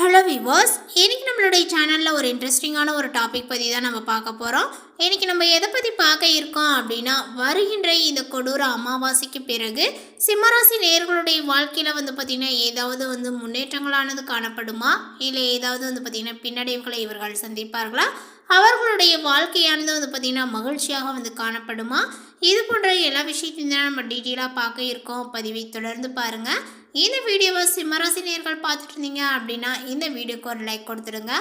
Hello viewers இன்னைக்கு நம்மளுடைய சேனலில் ஒரு இன்ட்ரெஸ்டிங்கான ஒரு டாபிக் பற்றி தான் நம்ம பார்க்க போகிறோம் இன்னைக்கு நம்ம எதை பற்றி பார்க்க இருக்கோம் அப்படின்னா வருகின்ற இந்த கொடூர அமாவாசைக்கு பிறகு சிம்மராசி நேர்களுடைய வாழ்க்கையில் வந்து பார்த்திங்கன்னா ஏதாவது வந்து முன்னேற்றங்களானது காணப்படுமா? இல்லை ஏதாவது வந்து பார்த்திங்கன்னா பின்னடைவுகளை இவர்கள் சந்திப்பார்களா? அவர்களுடைய வாழ்க்கையானது வந்து பார்த்திங்கன்னா மகிழ்ச்சியாக வந்து காணப்படுமா? இது போன்ற எல்லா விஷயத்தையும் தான் நம்ம டீட்டெயிலாக பார்க்க இருக்கோம். பதிவை தொடர்ந்து பாருங்கள் இந்த வீடியோவை சிம்மராசி நேர்கள் பார்த்துட்டு இருந்தீங்க அப்படின்னா இந்த வீடியோக்கு ஒரு லைக் கொடுத்துருங்க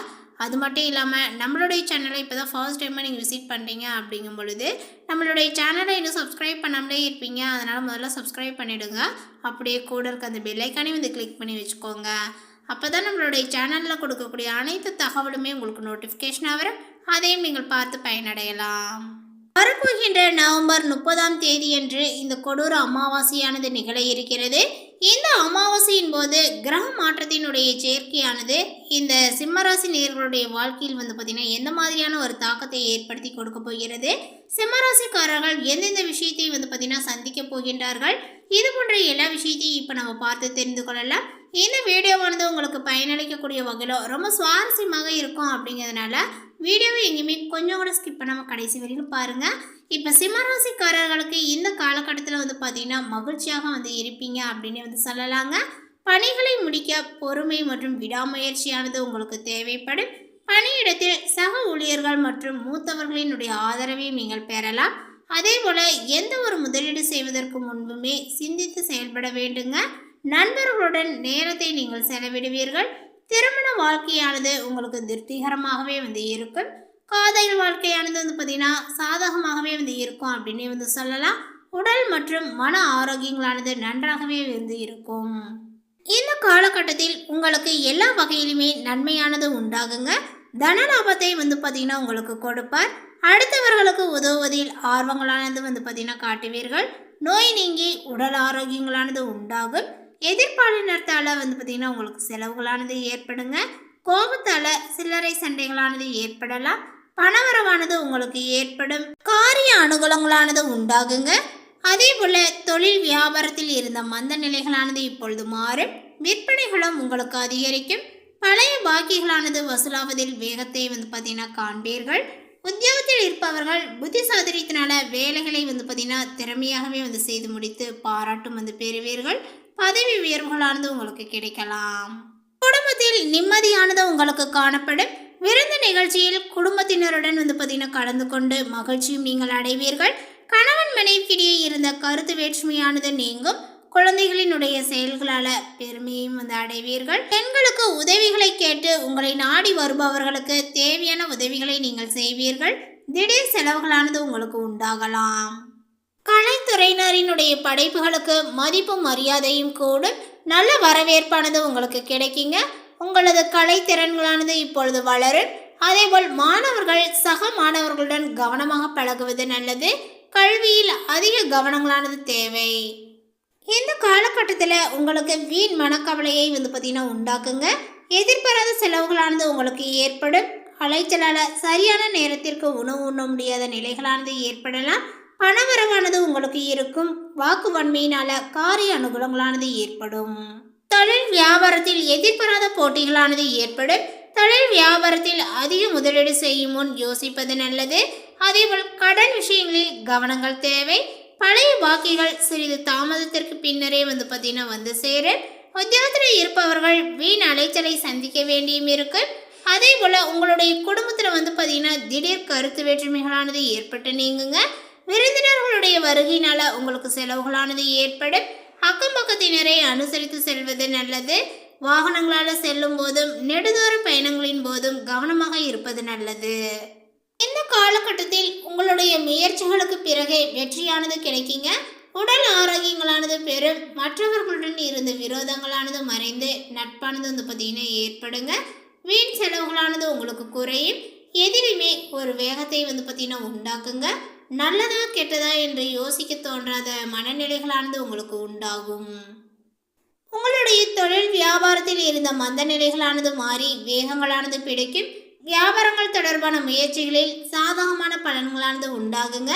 அது மட்டும் இல்லாமல் நம்மளுடைய சேனலை இப்போ தான் ஃபர்ஸ்ட் டைமாக நீங்கள் விசிட் பண்ணுறீங்க அப்படிங்கும் பொழுது நம்மளுடைய சேனலை இன்னும் சப்ஸ்கிரைப் பண்ணாமலே இருப்பீங்க. அதனால் முதல்ல சப்ஸ்கிரைப் பண்ணிவிடுங்க அப்படியே கூட இருக்க அந்த பெல்லைக்கானே வந்து கிளிக் பண்ணி வச்சுக்கோங்க. அப்போ தான் நம்மளுடைய சேனலில் கொடுக்கக்கூடிய அனைத்து தகவலுமே உங்களுக்கு நோட்டிஃபிகேஷனாக வரும். அதையும் நீங்கள் பார்த்து பயனடையலாம். வரப்போகின்ற நவம்பர் முப்பதாம் தேதியன்று இந்த கொடூர அமாவாசையானது நிகழ இருக்கிறது. இந்த அமாவாசையின் போது கிரக மாற்றத்தினுடைய சேர்க்கையானது இந்த சிம்மராசி நேர்களுடைய வாழ்க்கையில் வந்து பார்த்திங்கன்னா எந்த மாதிரியான ஒரு தாக்கத்தை ஏற்படுத்தி கொடுக்க போகிறது? சிம்மராசிக்காரர்கள் எந்தெந்த விஷயத்தையும் வந்து பார்த்திங்கன்னா சந்திக்க போகின்றார்கள்? இது போன்ற எல்லா விஷயத்தையும் இப்போ நம்ம பார்த்து தெரிந்து கொள்ளலாம். இந்த வீடியோவானது உங்களுக்கு பயனளிக்கக்கூடிய வகையில் ரொம்ப சுவாரஸ்யமாக இருக்கும் அப்படிங்கிறதுனால வீடியோவை எங்கேயுமே கொஞ்சம் கூட ஸ்கிப் பண்ணாமல் கடைசி வரையிலும் பாருங்கள் இப்போ சிம்மராசிக்காரர்களுக்கு இந்த காலகட்டத்தில் வந்து பார்த்தீங்கன்னா மகிழ்ச்சியாக வந்து இருப்பீங்க அப்படின்னு வந்து சொல்லலாங்க. பணிகளை முடிக்க பொறுமை மற்றும் விடாமுயற்சியானது உங்களுக்கு தேவைப்படும். பணியிடத்தில் சக ஊழியர்கள் மற்றும் மூத்தவர்களினுடைய ஆதரவையும் நீங்கள் பெறலாம். அதே போல் எந்த ஒரு முதலீடு செய்வதற்கு முன்புமே சிந்தித்து செயல்பட வேண்டுங்க. நண்பர்களுடன் நேரத்தை நீங்கள் செலவிடுவீர்கள். திருமண வாழ்க்கையானது உங்களுக்கு திருப்திகரமாகவே வந்து இருக்கும். காதல் வாழ்க்கையானது வந்து பார்த்திங்கன்னா சாதகமாகவே வந்து இருக்கும் அப்படின்னு வந்து சொல்லலாம். உடல் மற்றும் மன ஆரோக்கியங்களானது நன்றாகவே வந்து இருக்கும். இந்த காலகட்டத்தில் உங்களுக்கு எல்லா வகையிலுமே நன்மையானது உண்டாகுங்க. தன லாபத்தை வந்து பார்த்திங்கன்னா உங்களுக்கு கொடுப்பார். அடுத்தவர்களுக்கு உதவுவதில் ஆர்வங்களானது வந்து பார்த்திங்கன்னா காட்டுவீர்கள். நோய் நீங்கி உடல் ஆரோக்கியங்களானது உண்டாகும். எதிர்பாலினத்தால் வந்து பார்த்திங்கன்னா உங்களுக்கு செலவுகளானது ஏற்படுங்க. கோபத்தால் சில்லறை சண்டைகளானது ஏற்படலாம். பணவரவானது உங்களுக்கு ஏற்படும். காரிய அனுகூலங்களானது உண்டாகுங்க. அதே போல தொழில் வியாபாரத்தில் இருந்த மந்த நிலைகளானது இப்பொழுது மாறும். விற்பனைகளும் உங்களுக்கு அதிகரிக்கும். பழைய பாக்கிகளானது வசூலாவதில் வேகத்தை வந்து பார்த்தீங்கன்னா காண்பீர்கள். உத்தியோகத்தில் இருப்பவர்கள் புத்தி சாதுரியத்தினால வேலைகளை வந்து பார்த்தீங்கன்னா திறமையாகவே வந்து செய்து முடித்து பாராட்டும் வந்து பெறுவீர்கள். பதவி உயர்வுகளானது உங்களுக்கு கிடைக்கலாம். குடும்பத்தில் நிம்மதியானது உங்களுக்கு காணப்படும். விருந்து நிகழ்ச்சியில் குடும்பத்தினருடன் வந்து பார்த்தீங்கன்னா கலந்து கொண்டு மகிழ்ச்சியும் நீங்கள் அடைவீர்கள். கணவன் மனைவிக்கிடையே இருந்த கருத்து வேற்றுமையானது நீங்கும். குழந்தைகளினுடைய செயல்களால் பெருமையும் வந்து அடைவீர்கள். பெண்களுக்கு உதவிகளை கேட்டு உங்களை நாடி வருபவர்களுக்கு தேவையான உதவிகளை நீங்கள் செய்வீர்கள். திடீர் செலவுகளானது உங்களுக்கு உண்டாகலாம். கலைத்துறையினரினுடைய படைப்புகளுக்கு மதிப்பும் மரியாதையும் கூடும். நல்ல வரவேற்பானது உங்களுக்கு கிடைக்குங்க. உங்களது கலைத்திறன்களானது இப்பொழுது வளரும். அதேபோல் மாணவர்கள் சக மாணவர்களுடன் கவனமாக பழகுவது நல்லது. கல்வியில் அதிக கவனங்களானது தேவை. இந்த காலகட்டத்தில் உங்களுக்கு வீண் மனக்கவலையை வந்து பார்த்திங்கன்னா உண்டாக்குங்க. எதிர்பாராத செலவுகளானது உங்களுக்கு ஏற்படும். அலைச்சலால் சரியான நேரத்திற்கு உணவு உண்ண முடியாத நிலைகளானது ஏற்படலாம். பணவரவானது உங்களுக்கு இருக்கும். வாக்கு வன்மையினால காரிய அனுகூலங்களானது ஏற்படும். தொழில் வியாபாரத்தில் எதிர்பாராத போட்டிகளானது ஏற்படும். தொழில் வியாபாரத்தில் அதிக முதலீடு செய்யும் முன் யோசிப்பது நல்லது. அதேபோல் கடன் விஷயங்களில் கவனங்கள் தேவை. பழைய பாக்கிகள் சிறிது தாமதத்திற்கு பின்னரே வந்து பார்த்தீங்கன்னா வந்து சேரும். உத்தியோகத்தில் இருப்பவர்கள் வீண் அலைச்சலை சந்திக்க வேண்டியும் இருக்கு அதே போல் உங்களுடைய குடும்பத்தில் வந்து பார்த்தீங்கன்னா திடீர் கருத்து வேற்றுமைகளானது ஏற்பட்டு நீங்குங்க. விருந்தினர்களுடைய வருகையினால உங்களுக்கு செலவுகளானது ஏற்படும். அக்கம் பக்கத்தினரை அனுசரித்து செல்வது நல்லது. வாகனங்களால் செல்லும் போதும் நெடுதூர பயணங்களின் போதும் கவனமாக இருப்பது நல்லது. இந்த காலகட்டத்தில் உங்களுடைய முயற்சிகளுக்கு பிறகே வெற்றியானது கிடைக்குங்க. உடல் ஆரோக்கியங்களானது பெரும் மற்றவர்களுடன் இருந்த விரோதங்களானது மறைந்து நட்பானது வந்து பார்த்தீங்கன்னா ஏற்படுங்க. வீண் செலவுகளானது உங்களுக்கு குறையும். எதிலுமே ஒரு வேகத்தை வந்து பார்த்தீங்கன்னா உண்டாக்குங்க. நல்லதா கெட்டதா என்று யோசிக்க தோன்றாத மனநிலைகளானது உங்களுக்கு உண்டாகும். உங்களுடைய தொழில் வியாபாரத்தில் இருந்த மந்த நிலைகளானது மாறி வேகங்களானது பிடிக்கும். வியாபாரங்கள் தொடர்பான முயற்சிகளில் சாதகமான பலன்களானது உண்டாகுங்க.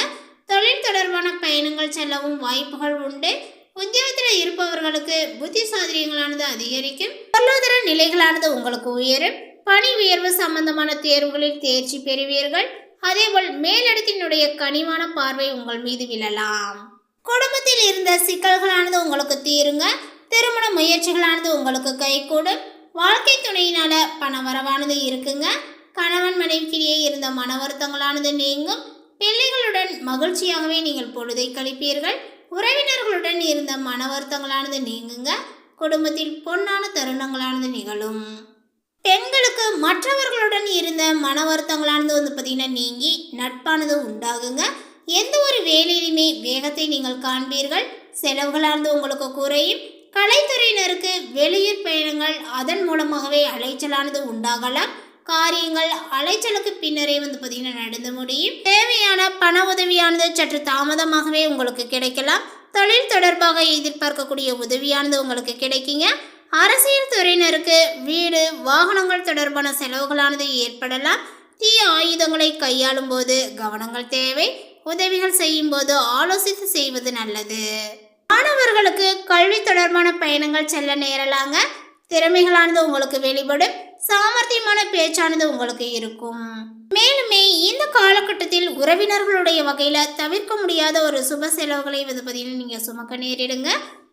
தொழில் தொடர்பான பயணங்கள் செல்லவும் வாய்ப்புகள் உண்டு. உத்தியோகத்தில் இருப்பவர்களுக்கு புத்தி சாதுரியங்களானது அதிகரிக்கும். பொருளாதார நிலைகளானது உங்களுக்கு உயரும். பணி உயர்வு சம்பந்தமான தேர்வுகளில் தேர்ச்சி பெறுவீர்கள். அதேபோல் மேலிடத்தினுடைய கனிவான பார்வை உங்கள் மீது விழலாம். குடும்பத்தில் இருந்த சிக்கல்களானது உங்களுக்கு தீருங்க. திருமண முயற்சிகளானது உங்களுக்கு கைகூடும். வாழ்க்கை துணையினால பண வரவானது இருக்குங்க. கணவன் மனைவிக்கிடையே இருந்த மன வருத்தங்களானது நீங்கும். பிள்ளைகளுடன் மகிழ்ச்சியாகவே நீங்கள் பொழுதை கழிப்பீர்கள். உறவினர்களுடன் இருந்த மன வருத்தங்களானது நீங்குங்க. குடும்பத்தில் பொன்னான தருணங்களானது நிகழும். பெண்களுக்கு மற்றவர்களுடன் இருந்த மன வருத்தங்களானது வந்து பார்த்தீங்கன்னா நீங்கி நட்பானது உண்டாகுங்க. எந்த ஒரு வேலையிலுமே வேகத்தை நீங்கள் காண்பீர்கள். செலவுகளானது உங்களுக்கு குறையும். கலைத்துறையினருக்கு வெளியூர் பயணங்கள் அதன் மூலமாகவே அலைச்சலானது உண்டாகலாம். காரியங்கள் அலைச்சலுக்கு பின்னரே வந்து பார்த்திங்கன்னா நடந்து முடியும். தேவையான பண உதவியானது சற்று தாமதமாகவே உங்களுக்கு கிடைக்கலாம். தொழில் தொடர்பாக எதிர்பார்க்கக்கூடிய உதவியானது உங்களுக்கு கிடைக்குங்க. அரசியல் துறையினருக்கு வீடு வாகனங்கள் தொடர்பான செலவுகளானது ஏற்படலாம். தீய ஆயுதங்களை கையாளும் போது கவனங்கள் தேவை. உதவிகள் செய்யும் போது ஆலோசித்து செய்வது நல்லது. மாணவர்களுக்கு கல்வி தொடர்பான பயணங்கள் செல்ல நேரலாங்க. திறமைகளானது உங்களுக்கு வெளிப்படும். சாமர்த்தியமான பேச்சானது உங்களுக்கு இருக்கும். மேலுமே இந்த காலகட்டத்தில் உறவினர்களுடைய வகையில தவிர்க்க முடியாத ஒரு சுப செலவுகளை வந்து பார்த்தீங்கன்னா நீங்க சுமக்க நேரிடுங்க.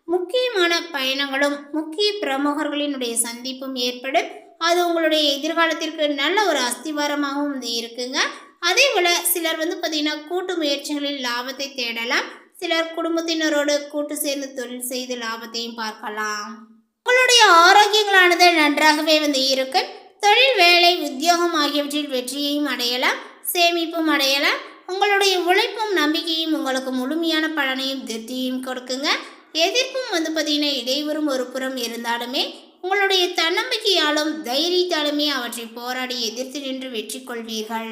முக்கியமான பயணங்களும் முக்கிய பிரமுகர்களினுடைய சந்திப்பும் ஏற்படும். அது உங்களுடைய எதிர்காலத்திற்கு நல்ல ஒரு அஸ்திவாரமாகவும் வந்து இருக்குங்க. அதே போல் சிலர் வந்து பார்த்திங்கன்னா கூட்டு முயற்சிகளில் லாபத்தை தேடலாம். சிலர் குடும்பத்தினரோடு கூட்டு சேர்ந்து தொழில் செய்து லாபத்தையும் பார்க்கலாம். உங்களுடைய ஆரோக்கியங்களானது நன்றாகவே வந்து இருக்கும். தொழில் வேலை உத்தியோகம் ஆகியவற்றில் வெற்றியையும் அடையலாம். சேமிப்பும் அடையலாம். உங்களுடைய உழைப்பும் நம்பிக்கையும் உங்களுக்கு முழுமையான பலனையும் திருப்தியையும் கொடுக்குங்க. எதிர்ப்பும் வந்து பார்த்தீங்கன்னா இடைவரும் ஒரு புறம் இருந்தாலுமே உங்களுடைய தன்னம்பிக்கையாலும் தைரியத்தாலுமே அவற்றை போராடி எதிர்த்து நின்று வெற்றி கொள்வீர்கள்.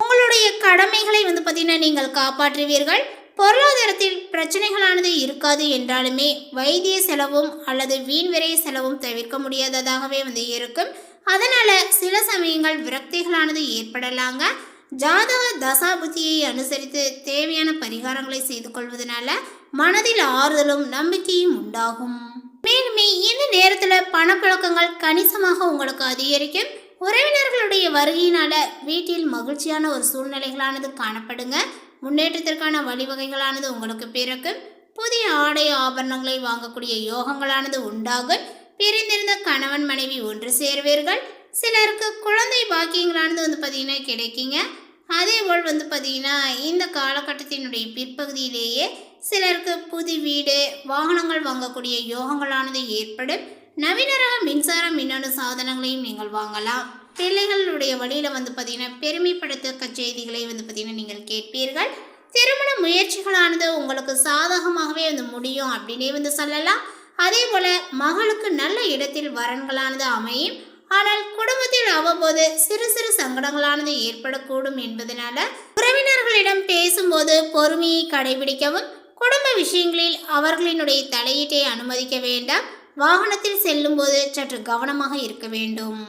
உங்களுடைய கடமைகளை வந்து பார்த்தீங்கன்னா நீங்கள் காப்பாற்றுவீர்கள். பொருளாதாரத்தில் பிரச்சனைகளானது இருக்காது என்றாலுமே வைத்திய செலவும் அல்லது வீண் விரை செலவும் தவிர்க்க முடியாததாகவே வந்து இருக்கும். அதனால் சில சமயங்கள் விரக்திகளானது ஏற்படலாங்க. ஜாதக தசாபுத்தியை அனுசரித்து தேவையான பரிகாரங்களை செய்து கொள்வதனால மனதில் ஆறுதலும் நம்பிக்கையும் உண்டாகும். மேலுமே இந்த நேரத்தில் பணப்புழக்கங்கள் கணிசமாக உங்களுக்கு அதிகரிக்கும். உறவினர்களுடைய வருகையினால வீட்டில் மகிழ்ச்சியான ஒரு சூழ்நிலைகளானது காணப்படுங்க. முன்னேற்றத்திற்கான வழிவகைகளானது உங்களுக்கு பிறக்கும். புதிய ஆடை ஆபரணங்களை வாங்கக்கூடிய யோகங்களானது உண்டாகும். பிரிந்திருந்த கணவன் மனைவி ஒன்று சேர்வீர்கள். சிலருக்கு குழந்தை பாக்கியங்களானது வந்து பார்த்தீங்கன்னா கிடைக்குங்க. அதே போல் வந்து பார்த்தீங்கன்னா இந்த காலகட்டத்தினுடைய பிற்பகுதியிலேயே சிலருக்கு புது வீடு வாகனங்கள் வாங்கக்கூடிய யோகங்களானது ஏற்படும். நவீன ரக மின்சார மின்னணு சாதனங்களையும் நீங்கள் வாங்கலாம். பிள்ளைகளுடைய வழியில் வந்து பார்த்தீங்கன்னா பெருமைப்படுத்தக்க செய்திகளை வந்து பார்த்தீங்கன்னா நீங்கள் கேட்பீர்கள். திருமண முயற்சிகளானது உங்களுக்கு சாதகமாகவே வந்து முடியும் அப்படின்னே வந்து சொல்லலாம். அதே போல் மகளுக்கு நல்ல இடத்தில் வரன்களானது அமையும். ஆனால் குடும்பத்தில் அவ்வப்போது சிறு சிறு சங்கடங்களானது ஏற்படக்கூடும் என்பதனால உறவினர்களிடம் பேசும்போது பொறுமையை கடைபிடிக்கவும் குடும்ப விஷயங்களில் அவர்களினுடைய தலையீட்டை அனுமதிக்க வேண்டாம். வாகனத்தில் செல்லும்போது சற்று கவனமாக இருக்க வேண்டும்.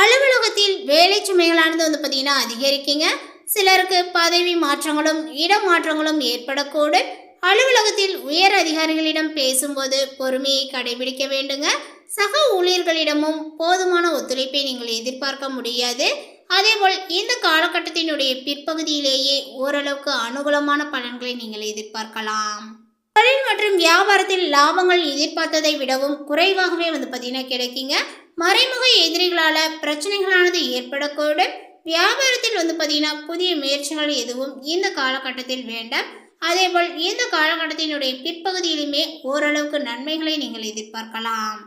அலுவலகத்தில் வேலை சுமைகளானது வந்து பார்த்தீங்கன்னா அதிகரிக்குங்க. சிலருக்கு பதவி மாற்றங்களும் இடமாற்றங்களும் ஏற்படக்கூடும். அலுவலகத்தில் உயர் அதிகாரிகளிடம் பேசும்போது பொறுமையை கடைபிடிக்க வேண்டுங்க. சக ஊழியர்களிடமும் போதுமான ஒத்துழைப்பை நீங்கள் எதிர்பார்க்க முடியாது. அதேபோல் இந்த காலகட்டத்தினுடைய பிற்பகுதியிலேயே ஓரளவுக்கு அனுகூலமான பலன்களை நீங்கள் எதிர்பார்க்கலாம். தொழில் மற்றும் வியாபாரத்தில் லாபங்கள் எதிர்பார்த்ததை விடவும் குறைவாகவே வந்து பார்த்தீங்கன்னா கிடைக்குங்க. மறைமுக எதிரிகளால் பிரச்சனைகளானது ஏற்படக்கூடும். வியாபாரத்தில் வந்து பார்த்தீங்கன்னா புதிய முயற்சிகள் எதுவும் இந்த காலகட்டத்தில் வேண்டாம். அதேபோல் இந்த காலகட்டத்தினுடைய பிற்பகுதியிலுமே ஓரளவுக்கு நன்மைகளை நீங்கள் எதிர்பார்க்கலாம்.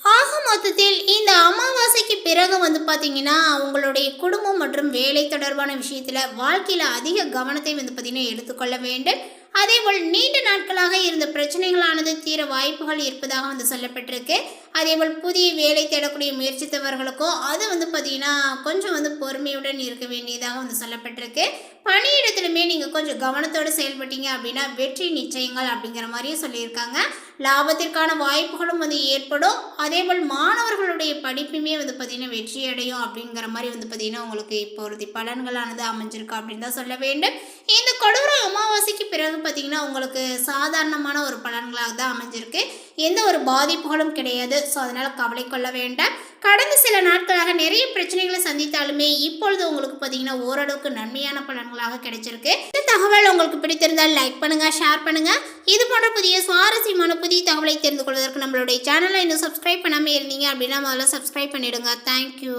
ஆக மொத்தத்தில் இந்த அமாவாசைக்கு பிறகு வந்து பார்த்தீங்கன்னா உங்களுடைய குடும்பம் மற்றும் வேலை தொடர்பான விஷயத்தில் வாழ்க்கையில் அதிக கவனத்தை வந்து பார்த்திங்கன்னா எடுத்துக்கொள்ள வேண்டும். அதேபோல் நீண்ட நாட்களாக இருந்த பிரச்சனைகளானது தீர வாய்ப்புகள் இருப்பதாக வந்து சொல்லப்பட்டிருக்கு. அதேபோல் புதிய வேலை தேடக்கூடிய முயற்சித்தவர்களுக்கும் அது வந்து பார்த்திங்கன்னா கொஞ்சம் வந்து பொறுமையுடன் இருக்க வேண்டியதாக வந்து சொல்லப்பட்டிருக்கு. பணியிடத்திலுமே நீங்கள் கொஞ்சம் கவனத்தோடு செயல்பட்டீங்க அப்படின்னா வெற்றி நிச்சயங்கள் அப்படிங்கிற மாதிரியும் சொல்லியிருக்காங்க. லாபத்திற்கான வாய்ப்புகளும் வந்து ஏற்படும். அதேபோல் மாணவர்களுடைய படிப்புமே வந்து பார்த்திங்கன்னா வெற்றி அடையும் அப்படிங்கிற மாதிரி வந்து பார்த்திங்கன்னா உங்களுக்கு இப்போ ஒரு பலன்களானது அமைஞ்சிருக்கு அப்படின்னு தான் சொல்ல வேண்டும். இந்த கொடூர அமாவாசைக்கு பிறகு பார்த்திங்கன்னா உங்களுக்கு சாதாரணமான ஒரு பலன்களாக தான் அமைஞ்சிருக்கு. எந்த ஒரு பாதிப்புகளும் கிடையாது. ஸோ அதனால் கவலை கொள்ள வேண்டாம். கடந்த சில நாட்களாக நிறைய பிரச்சனைகளை சந்தித்தாலுமே இப்பொழுது உங்களுக்கு பார்த்தீங்கன்னா ஓரளவுக்கு நன்மையான பலன்களாக கிடைச்சிருக்கு. இந்த தகவல் உங்களுக்கு பிடித்திருந்தால் லைக் பண்ணுங்கள் ஷேர் பண்ணுங்கள் இது போன்ற புதிய சுவாரஸ்யமான புதிய தகவலை தெரிந்து கொள்வதற்கு நம்மளுடைய சேனலை இன்னும் சப்ஸ்கிரைப் பண்ணாமல் இருந்தீங்க அப்படின்னா முதல்ல சப்ஸ்கிரைப் பண்ணிடுங்க. தேங்க்யூ